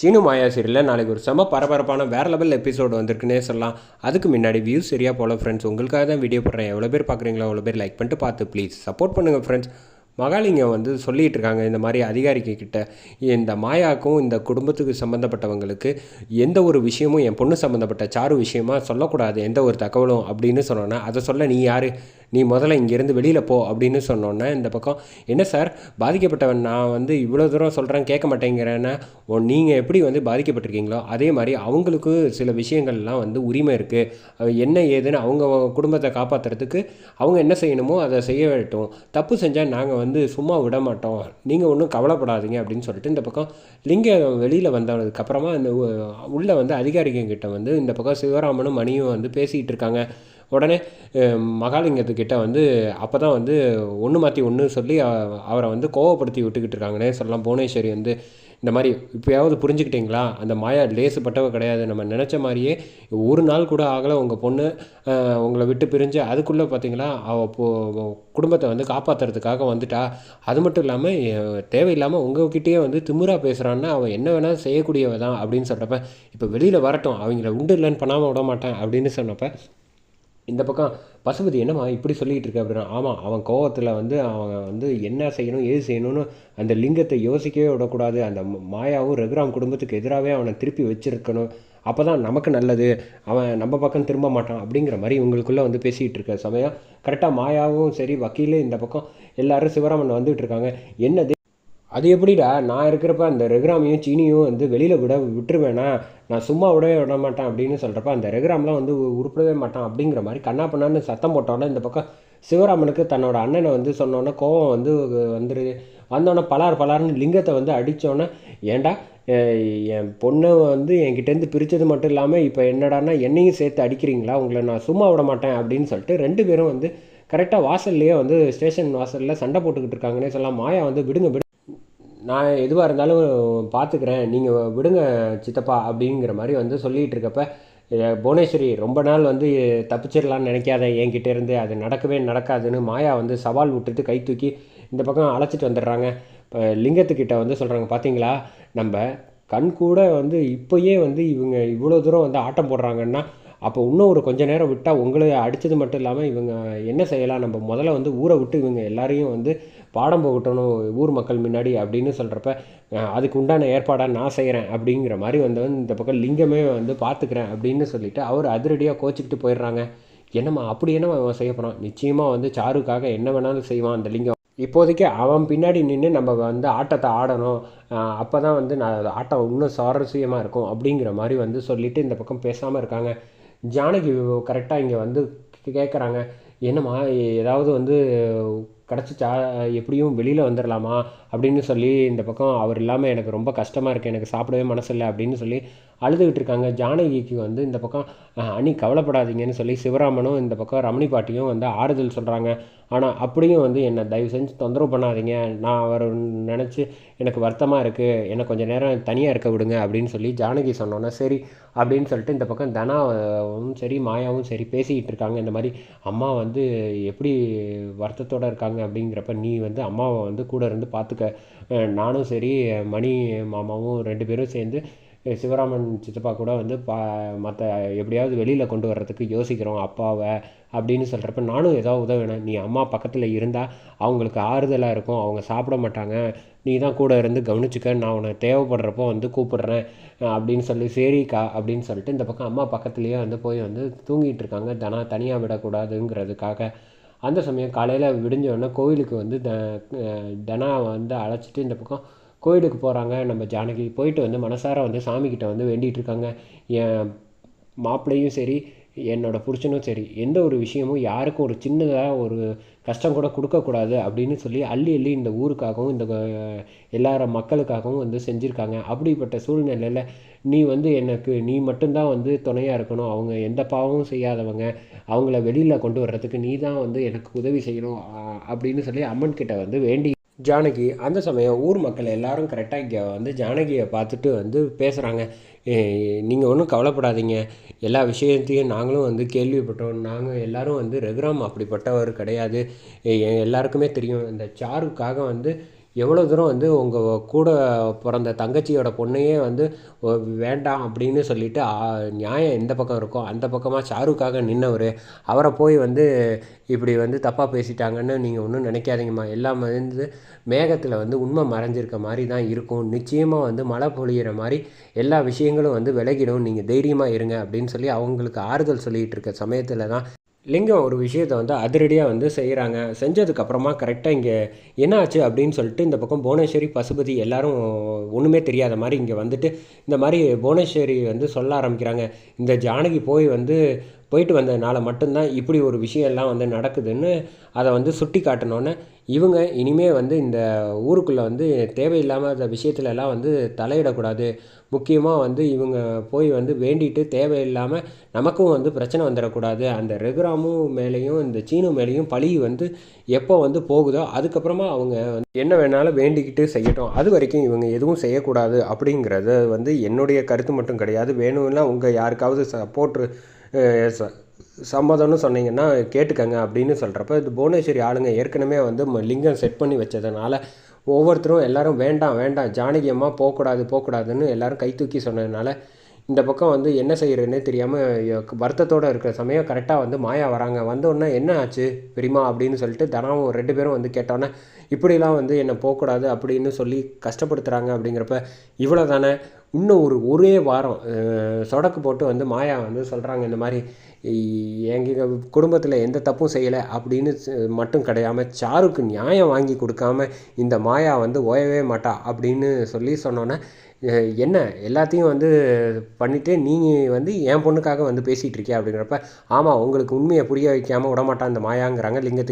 சீனு மாயா சீரியலில் நாளைக்கு ஒரு செம பரபரப்பான வேறு லெவல் எபிசோடு வந்திருக்குன்னே சொல்லலாம். அதுக்கு முன்னாடி வியூஸ் சரியாக போல ஃப்ரெண்ட்ஸ் உங்களுக்காக தான் வீடியோ போடுறேன். எவ்வளோ பேர் பார்க்குறீங்களோ அவ்வளோ பேர் லைக் பண்ணிட்டு பார்த்து ப்ளீஸ் சப்போர்ட் பண்ணுங்கள் ஃப்ரெண்ட்ஸ் மகாலிங்கம் வந்து சொல்லிகிட்டு இருக்காங்க இந்த மாதிரி அதிகாரிங்க கிட்ட. இந்த மாயாக்கும் இந்த குடும்பத்துக்கு சம்மந்தப்பட்டவங்களுக்கு எந்த ஒரு விஷயமும் என் பொண்ணு சம்மந்தப்பட்ட சாரு விஷயமா சொல்லக்கூடாது. எந்த ஒரு தகவலும் அப்படின்னு சொன்னோன்னா அதை சொல்ல நீ யார்? நீ முதல்ல இங்கேருந்து வெளியில் போ அப்படின்னு சொன்னோன்னே இந்த பக்கம் என்ன சார் பாதிக்கப்பட்டவன் நான் வந்து இவ்வளோ தூரம் சொல்கிறேன் கேட்க மாட்டேங்கிறேன்னா நீங்கள் எப்படி வந்து பாதிக்கப்பட்டிருக்கீங்களோ அதே மாதிரி அவங்களுக்கு சில விஷயங்கள்லாம் வந்து உரிமை இருக்குது என்ன ஏதுன்னு அவங்க குடும்பத்தை காப்பாற்றுறதுக்கு அவங்க என்ன செய்யணுமோ அதை செய்ய வேட்டும் தப்பு செஞ்சால் நாங்கள் வந்து சும்மா விட மாட்டோம். நீங்கள் ஒன்றும் கவலைப்படாதீங்க அப்படின்னு சொல்லிட்டு இந்த பக்கம் லிங்கம் வெளியில் வந்ததுக்கப்புறமா இந்த உள்ளே வந்து அதிகாரிகள் கிட்ட வந்து இந்த பக்கம் சிவராமனும் மணியும் வந்து பேசிகிட்டு இருக்காங்க. உடனே மகாலிங்கத்துக்கிட்ட வந்து அப்போ தான் வந்து ஒன்று மாற்றி ஒன்று சொல்லி அவரை வந்து கோவப்படுத்தி விட்டுக்கிட்டு இருக்காங்கன்னே சொல்லலாம். புவனேஸ்வரி வந்து இந்த மாதிரி இப்போயாவது புரிஞ்சுக்கிட்டீங்களா? அந்த மாயா லேசுப்பட்டவ கிடையாது. நம்ம நினச்ச மாதிரியே ஒரு நாள் கூட ஆகலை. உங்கள் பொண்ணு உங்களை விட்டு பிரிஞ்சு அதுக்குள்ளே பார்த்தீங்களா அவள் குடும்பத்தை வந்து காப்பாற்றுறதுக்காக வந்துட்டா. அது மட்டும் இல்லாமல் தேவையில்லாமல் உங்ககிட்டயே வந்து திமிரா பேசுகிறான்னா அவன் என்ன வேணால் செய்யக்கூடியவ தான் அப்படின்னு சொல்கிறப்ப இப்போ வெளியில் வரட்டும். அவங்கள உண்டு இல்லைன்னு பண்ணாமல் விட மாட்டேன் அப்படின்னு சொன்னப்போ இந்த பக்கம் பசுபதி என்னம்மா இப்படி சொல்லிகிட்டு இருக்க? அப்படின்னா ஆமாம் அவன் கோவத்தில் வந்து அவன் வந்து என்ன செய்யணும் ஏது செய்யணும்னு அந்த லிங்கத்தை யோசிக்கவே விடக்கூடாது. அந்த மாயாவும் ரகுராம் குடும்பத்துக்கு எதிராகவே அவனை திருப்பி வச்சுருக்கணும். அப்போ தான் நமக்கு நல்லது. அவன் நம்ம பக்கம் திரும்ப மாட்டான். அப்படிங்கிற மாதிரி உங்களுக்குள்ளே வந்து பேசிகிட்டு இருக்க சமயம். கரெக்டாக மாயாவும் சரி வக்கீலே இந்த பக்கம் எல்லோரும் சிவராமன் வந்துகிட்டு இருக்காங்க. என்னது? அது எப்படிடா? நான் இருக்கிறப்ப அந்த ரெகுராமையும் சீனியும் வந்து வெளியில் விட விட்டுருவேனா? நான் சும்மா விடவே விட மாட்டேன் அப்படின்னு சொல்கிறப்ப அந்த ரெகுராம்லாம் வந்து உருப்படவே மாட்டான் அப்படிங்கிற மாதிரி கண்ணா பண்ணான்னு சத்தம் போட்டோன்னே இந்த பக்கம் சிவராமனுக்கு தன்னோட அண்ணனை வந்து சொன்னோன்னே கோவம் வந்து வந்துடுது வந்தோடனே பலார் பலார்னு லிங்கத்தை வந்து அடித்தோன்னே ஏன்டா என் பொண்ணை வந்து என்கிட்டேருந்து பிரித்தது மட்டும் இல்லாமல் இப்போ என்னடான்னா என்னையும் சேர்த்து அடிக்கிறீங்களா? உங்களை நான் சும்மா விட மாட்டேன் அப்படின்னு சொல்லிட்டு ரெண்டு பேரும் வந்து கரெக்டாக வாசல்லையே வந்து ஸ்டேஷன் வாசலில் சண்டை போட்டுக்கிட்டு இருக்காங்கன்னே சொல்லலாம். மாயா வந்து விடுங்க விடு நான் எதுவாக இருந்தாலும் பார்த்துக்கிறேன் நீங்கள் விடுங்க சித்தப்பா அப்படிங்கிற மாதிரி வந்து சொல்லிகிட்டு இருக்கப்ப புவனேஸ்வரி ரொம்ப நாள் வந்து தப்பிச்சிடலான்னு நினைக்காத என்கிட்ட இருந்து அது நடக்கவே நடக்காதுன்னு மாயா வந்து சவால் விட்டுட்டு கை தூக்கி இந்த பக்கம் அழைச்சிட்டு வந்துடுறாங்க. இப்போ லிங்கத்துக்கிட்ட வந்து சொல்கிறாங்க பார்த்தீங்களா நம்ம கண் கூட வந்து இப்போயே வந்து இவங்க இவ்வளோ தூரம் வந்து ஆட்டம் போடுறாங்கன்னா அப்போ இன்னும் ஒரு கொஞ்ச நேரம் விட்டால் உங்களை அடித்தது மட்டும் இல்லாமல் இவங்க என்ன செய்யலாம்? நம்ம முதல்ல வந்து ஊரை விட்டு இவங்க எல்லாரையும் வந்து பாடம் போகட்டணும் ஊர் மக்கள் முன்னாடி அப்படின்னு சொல்கிறப்ப அதுக்கு உண்டான ஏற்பாடாக நான் செய்கிறேன் அப்படிங்கிற மாதிரி வந்து இந்த பக்கம் லிங்கமே வந்து பார்த்துக்கிறேன் அப்படின்னு சொல்லிவிட்டு அவர் அதிரடியாக கோச்சிக்கிட்டு போயிடுறாங்க. என்னம்மா அப்படி என்னம்மா அவன் செய்ய போகிறான் நிச்சயமாக வந்து சாருக்காக என்ன வேணாலும் செய்வான் அந்த லிங்கம். இப்போதைக்கு அவன் பின்னாடி நின்று நம்ம வந்து ஆட்டத்தை ஆடணும். அப்போ தான் வந்து நான் ஆட்டம் இன்னும் சுவாரஸ்யமாக இருக்கும் அப்படிங்கிற மாதிரி வந்து சொல்லிவிட்டு இந்த பக்கம் பேசாமல் இருக்காங்க. ஜானகி கரெக்டாக இங்கே வந்து கேட்குறாங்க என்னம்மா ஏதாவது வந்து கிடச்சிச்சா எப்படியும் வெளியில் வந்துடலாமா அப்படின்னு சொல்லி இந்த பக்கம் அவர் இல்லாமல் எனக்கு ரொம்ப கஷ்டமாக இருக்குது எனக்கு சாப்பிடவே மனசில்லை அப்படின்னு சொல்லி அழுதுகிட்டு இருக்காங்க. ஜானகிக்கு வந்து இந்த பக்கம் அணி கவலைப்படாதீங்கன்னு சொல்லி சிவராமனும் இந்த பக்கம் ரமணி பாட்டியும் வந்து ஆறுதல் சொல்கிறாங்க ஆனால் அப்படியும் வந்து என்னை தயவு செஞ்சு தொந்தரவு பண்ணாதீங்க. நான் அவர் நினச்சி எனக்கு வருத்தமாக இருக்குது என்னை கொஞ்சம் நேரம் தனியாக இருக்க விடுங்க அப்படின்னு சொல்லி ஜானகி சொன்னோன்னே சரி அப்படின்னு சொல்லிட்டு இந்த பக்கம் தனாவும் சரி மாயாவும் சரி பேசிக்கிட்டு இருக்காங்க. இந்த மாதிரி அம்மா வந்து எப்படி வருத்தத்தோடு இருக்காங்க அப்படிங்கிறப்ப நீ வந்து அம்மாவை வந்து கூட இருந்து பார்த்துக்க நானும் சரி மணி மாமாவும் ரெண்டு பேரும் சேர்ந்து சிவராமன் சித்தப்பா கூட வந்து பா மற்ற எப்படியாவது வெளியில் கொண்டு வர்றதுக்கு யோசிக்கிறோம் அப்பாவை அப்படின்னு சொல்கிறப்ப நானும் ஏதாவது உதவினேன் நீ அம்மா பக்கத்தில் இருந்தால் அவங்களுக்கு ஆறுதலாக இருக்கும் அவங்க சாப்பிட மாட்டாங்க. நீ தான் கூட இருந்து கவனிச்சுக்க நான் உன்னை தேவைப்படுறப்போ வந்து கூப்பிடுறேன். அப்படின்னு சொல்லி சரிக்கா அப்படின்னு சொல்லிட்டு இந்த பக்கம் அம்மா பக்கத்துலேயே வந்து போய் வந்து தூங்கிட்டு இருக்காங்க. தனா தனியாக விடக்கூடாதுங்கிறதுக்காக அந்த சமயம் காலையில் விடிஞ்ச உடனே கோயிலுக்கு வந்து த அஹ் தனா வந்து அழைச்சிட்டு இந்த பக்கம் கோயிலுக்கு போகிறாங்க நம்ம ஜானகி போயிட்டு வந்து மனசார வந்து சாமிக்கிட்ட வந்து வேண்டிகிட்டு இருக்காங்க. என் மாப்பிள்ளையும் சரி என்னோடய புருஷனும் சரி எந்த ஒரு விஷயமும் யாருக்கும் ஒரு சின்னதாக ஒரு கஷ்டம் கூட கொடுக்கக்கூடாது அப்படின்னு சொல்லி அள்ளி அள்ளி இந்த ஊருக்காகவும் இந்த எல்லார மக்களுக்காகவும் வந்து செஞ்சுருக்காங்க. அப்படிப்பட்ட சூழ்நிலையில் நீ வந்து எனக்கு நீ மட்டும்தான் வந்து துணையாக இருக்கணும். அவங்க எந்த பாவமும் செய்யாதவங்க. அவங்கள வெளியில் கொண்டு வர்றதுக்கு நீ தான் வந்து எனக்கு உதவி செய்யணும் அப்படின்னு சொல்லி அம்மன் கிட்ட வந்து வேண்டி ஜானகி அந்த சமயம் ஊர் மக்கள் எல்லாரும் கரெக்டாக இங்கே வந்து ஜானகியை பார்த்துட்டு வந்து பேசுகிறாங்க நீங்கள் ஒன்றும் கவலைப்படாதீங்க. எல்லா விஷயத்தையும் நாங்களும் வந்து கேள்விப்பட்டோம். நாங்கள் எல்லோரும் வந்து ரகுராம் அப்படிப்பட்டவர் கிடையாது. எல்லாருக்குமே தெரியும். இந்த சாருக்காக வந்து எவ்வளோ தூரம் வந்து உங்கள் கூட பிறந்த தங்கச்சியோட பொண்ணையே வந்து வேண்டாம் அப்படின்னு சொல்லிட்டு நியாயம் எந்த பக்கம் இருக்கோ அந்த பக்கமாக ஷாருக்காக நின்னவர். அவரை போய் வந்து இப்படி வந்து தப்பாக பேசிட்டாங்கன்னு நீங்கள் ஒன்றும் நினைக்காதீங்கம்மா. எல்லாம் வந்து மேகத்தில் வந்து உண்மை மறைஞ்சிருக்க மாதிரி தான் இருக்கும். நிச்சயமாக வந்து மழை பொழியிற மாதிரி எல்லா விஷயங்களும் வந்து விலகிடும். நீங்கள் தைரியமாக இருங்க அப்படின்னு சொல்லி அவங்களுக்கு ஆறுதல் சொல்லிகிட்டு இருக்க சமயத்தில் தான் லிங்கம் ஒரு விஷயத்த வந்து அதிரடியாக வந்து செய்கிறாங்க செஞ்சதுக்கப்புறமா கரெக்டாக இங்கே என்ன ஆச்சு அப்படின்னு சொல்லிட்டு இந்த பக்கம் புவனேஸ்வரி பசுபதி எல்லாரும் ஒன்றுமே தெரியாத மாதிரி இங்கே வந்துட்டு இந்த மாதிரி புவனேஸ்வரி வந்து சொல்ல ஆரம்பிக்கிறாங்க. இந்த ஜானகி போய் வந்து போயிட்டு வந்ததுனால மட்டும்தான் இப்படி ஒரு விஷயம்லாம் வந்து நடக்குதுன்னு அதை வந்து சுட்டி காட்டினோன்னே இவங்க இனிமேல் வந்து இந்த ஊருக்குள்ளே வந்து தேவையில்லாமல் அந்த விஷயத்துலலாம் வந்து தலையிடக்கூடாது. முக்கியமாக வந்து இவங்க போய் வந்து வேண்டிட்டு தேவையில்லாமல் நமக்கும் வந்து பிரச்சனை வந்துடக்கூடாது. அந்த ரெகுராமும் மேலேயும் இந்த சீனு மேலேயும் பழி வந்து எப்போ வந்து போகுதோ அதுக்கப்புறமா அவங்க வந்து என்ன வேணாலும் வேண்டிக்கிட்டு செய்யட்டும். அது வரைக்கும் இவங்க எதுவும் செய்யக்கூடாது அப்படிங்கிறது வந்து என்னுடைய கருத்து மட்டும் கிடையாது. வேணும்னா உங்கள் யாருக்காவது சப்போர்ட்ரு ச சம்மதம்னு சொன்னீங்கன்னா கேட்டுக்கங்க அப்படின்னு சொல்கிறப்ப இது புவனேஸ்வரி ஆளுங்க ஏற்கனவே வந்து லிங்கம் செட் பண்ணி வச்சதுனால ஒவ்வொருத்தரும் எல்லோரும் வேண்டாம் வேண்டாம் ஜானகி அம்மா போகக்கூடாது போகக்கூடாதுன்னு எல்லோரும் கை தூக்கி சொன்னதுனால இந்த பக்கம் வந்து என்ன செய்கிறதுனே தெரியாமல் வருத்தத்தோடு இருக்கிற சமயம் கரெக்டாக வந்து மாயா வராங்க. வந்தோடனே என்ன ஆச்சு? பெரியமா அப்படின்னு சொல்லிட்டு தனாவும் ரெண்டு பேரும் வந்து கேட்டோன்னே இப்படிலாம் வந்து என்னை போகக்கூடாது அப்படின்னு சொல்லி கஷ்டப்படுத்துகிறாங்க அப்படிங்கிறப்ப இவ்வளோ தானே இன்னும் ஒரு ஒரே வாரம் சொடக்கு போட்டு வந்து மாயா வந்து சொல்கிறாங்க இந்த மாதிரி எங்கள் குடும்பத்தில் எந்த தப்பும் செய்யலை அப்படின்னு மட்டும் கிடையாமல் சாருக்கு நியாயம் வாங்கி கொடுக்காம இந்த மாயா வந்து ஓயவே மாட்டா அப்படின்னு சொல்லி சொன்னோன்னே என்ன எல்லாத்தையும் வந்து பண்ணிவிட்டு நீங்கள் வந்து என் பொண்ணுக்காக வந்து பேசிகிட்டு இருக்கியா? அப்படிங்கிறப்ப ஆமாம் உங்களுக்கு உண்மையை புரிய வைக்காமல் விடமாட்டான் இந்த மாயாங்கிறாங்க லிங்கத்துக்கு.